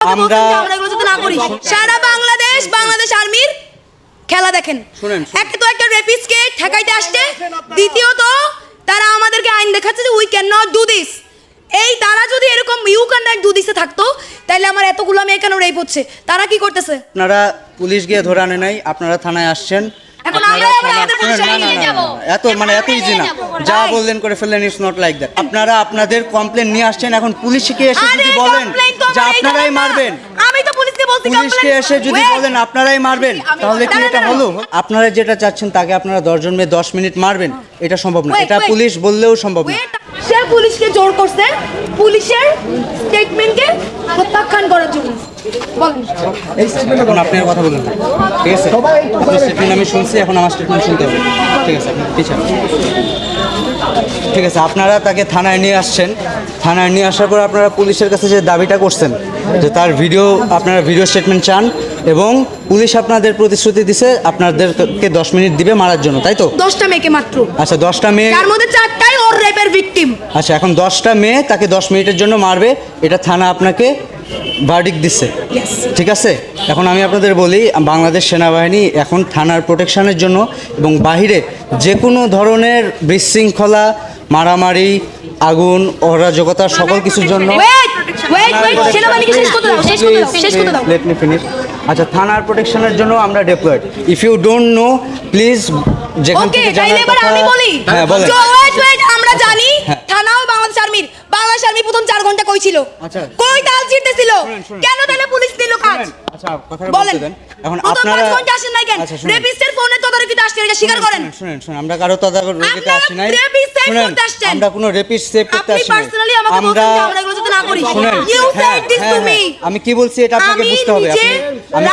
আমরা না করি সারা বাংলাদেশ বাংলাদেশ আর্মির খেলা দেখেন। একটা তো একটা রেপিসকে ঠেকাইতে আসছে। দ্বিতীয়ত তারা আমাদেরকে আইন দেখাচ্ছে যে we can not do this এই তারা যদি এরকম ইউ ক্যান নট ডু দিসে থাকতো তাহলে আমার এতগুলো মেয়ে কেন রেপ হচ্ছে? তারা কি করতেছে? আপনারা পুলিশ গিয়ে ধরে আনে নাই আপনারা থানায় আসছেন। এত মানে এত ইজি না যা বললেন করে ফেললেন ইটস নট লাইক দ্যাট আপনারা আপনাদের কমপ্লেন নিয়ে আসছেন এখন পুলিশকে এসে যদি বলেন যে আপনারাই মারবেন। পুলিশকে এসে যদি বলেন আপনারাই মারবেন তাহলে কি এটা হলো? আপনারা যেটা চাচ্ছেন তাকে আপনারা দশজন মেয়ে দশ মিনিট মারবেন। এটা সম্ভব না। এটা পুলিশ বললেও সম্ভব না। সে পুলিশকে জোর করছে। পুলিশের স্টেটমেন্টকে প্রত্যাখ্যান করার জন্য। এখন কথা বলেন না। ঠিক আছে? আপনার স্টেটমেন্ট আমি শুনছি এখন আমার স্টেটমেন্ট শুনতে হবে। ঠিক আছে টিচার ঠিক আছে আপনারা তাকে থানায় নিয়ে আসছেন। থানায় নিয়ে আসার পর আপনারা পুলিশের কাছে যে দাবিটা করছেন যে তার ভিডিও আপনারা ভিডিও স্টেটমেন্ট চান এবং পুলিশ আপনাদের প্রতিশ্রুতি দিছে আপনাদেরকে দশ মিনিট দিবে মারার জন্য তাই তো? দশটা মেয়েকে মাত্র। আচ্ছা দশটা মেয়ে তার মধ্যে চারটাই ওর রেপের ভিকটিম আচ্ছা এখন দশটা মেয়ে তাকে দশ মিনিটের জন্য মারবে। এটা থানা আপনাকে ভার্ডিক দিচ্ছে। ঠিক আছে? এখন আমি আপনাদের বলি বাংলাদেশ সেনাবাহিনী এখন থানার প্রোটেকশনের জন্য এবং বাহিরে যে কোনো ধরনের বিশৃঙ্খলা মারামারি আগুন অরাজকতা সকল কিছুর জন্য আচ্ছা থানার প্রোটেকশনের জন্য আমরা deployed if you don't know please যেখান থেকে জানার কথা আমি বলি। হ্যাঁ বলেন। ওয়েট ওয়েট আমরা জানি হ্যাঁ। থানাও বাংলাদেশ আর্মির। বাংলাদেশ আর্মি প্রথম চার ঘণ্টা কই ছিল? আচ্ছা। কই শুনেন। কেন তাহলে পুলিশ দিল কাজ? আচ্ছা কথাটা বলেন। এখন আপনারা পাঁচ আসেন নাই কেন? রেপিস্টের ফোনে তদারকিতে আসছেন এটা স্বীকার করেন। শুনেন, শুনেন শুনেন আমরা কারও তদারকিতে আসি নাই। শুনেন আমরা কোনো রেপিস্ট সেভ করতে আসি নাই পার্সোনালি আমাকে বলছেন যে আমরা এগুলো যাতে না করি। You said this to me আমি কি বলছি এটা আপনাকে বুঝতে হবে আপনি আমি